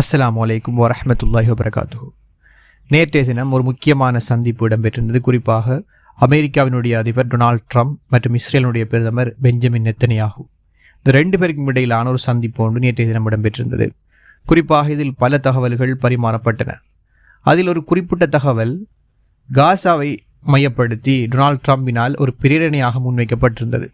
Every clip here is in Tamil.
அஸ்லாம் அலைக்கும் வரமத்துல்லாஹி வபரகாத்து நேற்றைய தினம் ஒரு முக்கியமான சந்திப்பு இடம்பெற்றிருந்தது. குறிப்பாக அமெரிக்காவினுடைய அதிபர் டொனால்ட் ட்ரம்ப் மற்றும் இஸ்ரேலினுடைய பிரதமர் பெஞ்சமின் நெத்தனியாகு இந்த ரெண்டு பேருக்கும் இடையிலான ஒரு சந்திப்பு ஒன்று நேற்றைய தினம் இடம்பெற்றிருந்தது. குறிப்பாக இதில் பல தகவல்கள் பரிமாறப்பட்டன. அதில் ஒரு குறிப்பிட்ட தகவல் காசாவை மையப்படுத்தி டொனால்ட் ட்ரம்பினால் ஒரு பிரேரணையாக முன்வைக்கப்பட்டிருந்தது.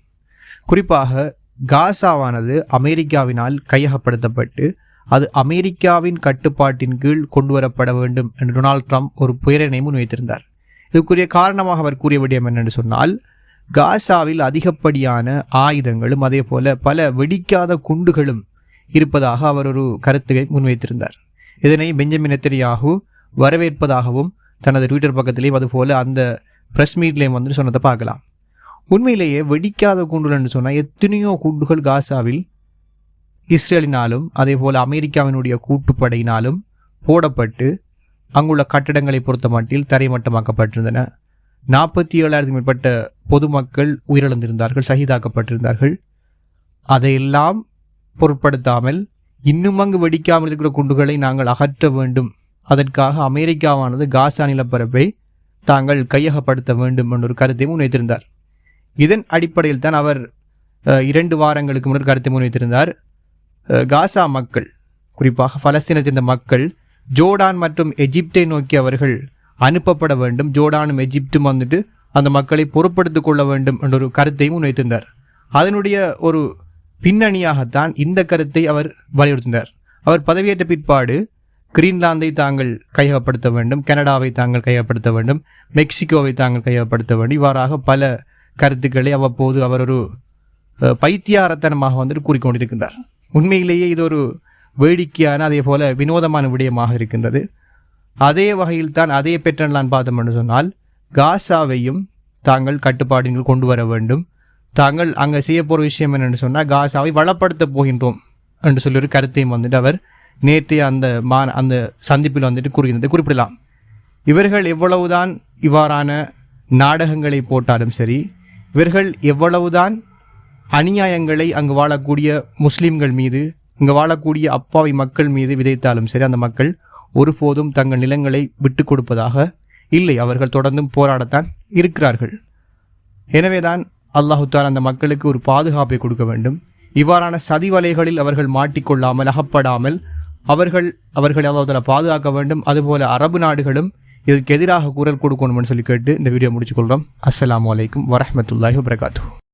குறிப்பாக காசாவானது அமெரிக்காவினால் கையகப்படுத்தப்பட்டு அது அமெரிக்காவின் கட்டுப்பாட்டின் கீழ் கொண்டு வரப்பட வேண்டும் என்று டொனால்ட் ட்ரம்ப் ஒரு பிரேரணை முன்வைத்திருந்தார். இதுக்குரிய காரணமாக அவர் கூறிய விடயம் என்னென்று சொன்னால் காசாவில் அதிகப்படியான ஆயுதங்களும் அதே போல பல வெடிக்காத குண்டுகளும் இருப்பதாக அவர் ஒரு கருத்தை முன்வைத்திருந்தார். இதனை பெஞ்சமின் நெத்தனியாகு வரவேற்பதாகவும் தனது ட்விட்டர் பக்கத்திலேயும் அதுபோல அந்த ப்ரெஸ் மீட்லேயும் வந்து சொன்னதை பார்க்கலாம். உண்மையிலேயே வெடிக்காத குண்டுகள் என்று சொன்னால் எத்தனையோ குண்டுகள் காசாவில் இஸ்ரேலினாலும் அதே போல் அமெரிக்காவினுடைய கூட்டுப்படையினாலும் போடப்பட்டு அங்குள்ள கட்டடங்களை பொறுத்த மட்டில் தரைமட்டமாக்கப்பட்டிருந்தன. நாற்பத்தி ஏழாயிரத்துக்கு மேற்பட்ட பொதுமக்கள் உயிரிழந்திருந்தார்கள் சகிதாக்கப்பட்டிருந்தார்கள். அதையெல்லாம் பொருட்படுத்தாமல் இன்னும் அங்கு வெடிக்காமல் இருக்கிற குண்டுகளை நாங்கள் அகற்ற வேண்டும். அதற்காக அமெரிக்காவானது காசா நிலப்பரப்பை தாங்கள் கையகப்படுத்த வேண்டும் என்ற ஒரு கருத்தை முன்வைத்திருந்தார். இதன் அடிப்படையில் தான் அவர் இரண்டு வாரங்களுக்கு முன்னர் கருத்தை முன்வைத்திருந்தார். காசா மக்கள் குறிப்பாக பலஸ்தீனை சேர்ந்த மக்கள் ஜோர்டான் மற்றும் எஜிப்டை நோக்கி அவர்கள் அனுப்பப்பட வேண்டும். ஜோர்டானும் எஜிப்டும் வந்துட்டு அந்த மக்களை பொருட்படுத்திக் கொள்ள வேண்டும் என்ற ஒரு கருத்தையும் முன்வைத்திருந்தார். அதனுடைய ஒரு பின்னணியாகத்தான் இந்த கருத்தை அவர் வலியுறுத்தினார். அவர் பதவியேற்ற பிற்பாடு கிரீன்லாந்தை தாங்கள் கையகப்படுத்த வேண்டும் கனடாவை தாங்கள் கையகப்படுத்த வேண்டும் மெக்சிகோவை தாங்கள் கையகப்படுத்த வேண்டும். இவ்வாறாக பல கருத்துக்களை அவ்வப்போது அவர் ஒரு பைத்தியாரத்தனமாக வந்துட்டு கூறிக்கொண்டிருக்கின்றார். உண்மையிலேயே இது ஒரு வேடிக்கையான அதே போல வினோதமான விடயமாக இருக்கின்றது. அதே வகையில் தான் அதே பெற்றன் பார்த்தோம் என்று சொன்னால் காசாவையும் தாங்கள் கட்டுப்பாடுகள் கொண்டு வர வேண்டும். தாங்கள் அங்கே செய்ய போகிற விஷயம் என்னென்னு சொன்னால் காசாவை வளப்படுத்தப் போகின்றோம் என்று சொல்லி ஒரு கருத்தையும் வந்துட்டு அவர் நேற்றைய அந்த மா அந்த சந்திப்பில் வந்துட்டு கூறுகின்றது. குறிப்பிடலாம். இவர்கள் எவ்வளவுதான் இவ்வாறான நாடகங்களை போட்டாலும் சரி இவர்கள் எவ்வளவுதான் அநியாயங்களை அங்கு வாழக்கூடிய முஸ்லிம்கள் மீது இங்கு வாழக்கூடிய அப்பாவி மக்கள் மீது விதைத்தாலும் சரி அந்த மக்கள் ஒருபோதும் தங்கள் நிலங்களை விட்டு கொடுப்பதாக இல்லை. அவர்கள் தொடர்ந்தும் போராடத்தான் இருக்கிறார்கள். எனவேதான் அல்லாஹுத்தால் அந்த மக்களுக்கு ஒரு பாதுகாப்பை கொடுக்க வேண்டும். இவ்வாறான சதி வலைகளில் அவர்கள் மாட்டிக்கொள்ளாமல் அகப்படாமல் அவர்கள் அவர்களை அல்லாஹ் பாதுகாக்க வேண்டும். அதுபோல அரபு நாடுகளும் இதற்கு எதிராக குரல் கொடுக்கணும்னு சொல்லி கேட்டு இந்த வீடியோ முடிச்சுக்கொள்கிறோம் அஸ்லாம் அலைக்கும் வரமத்துல்லாஹி வபரகாத்துஹு.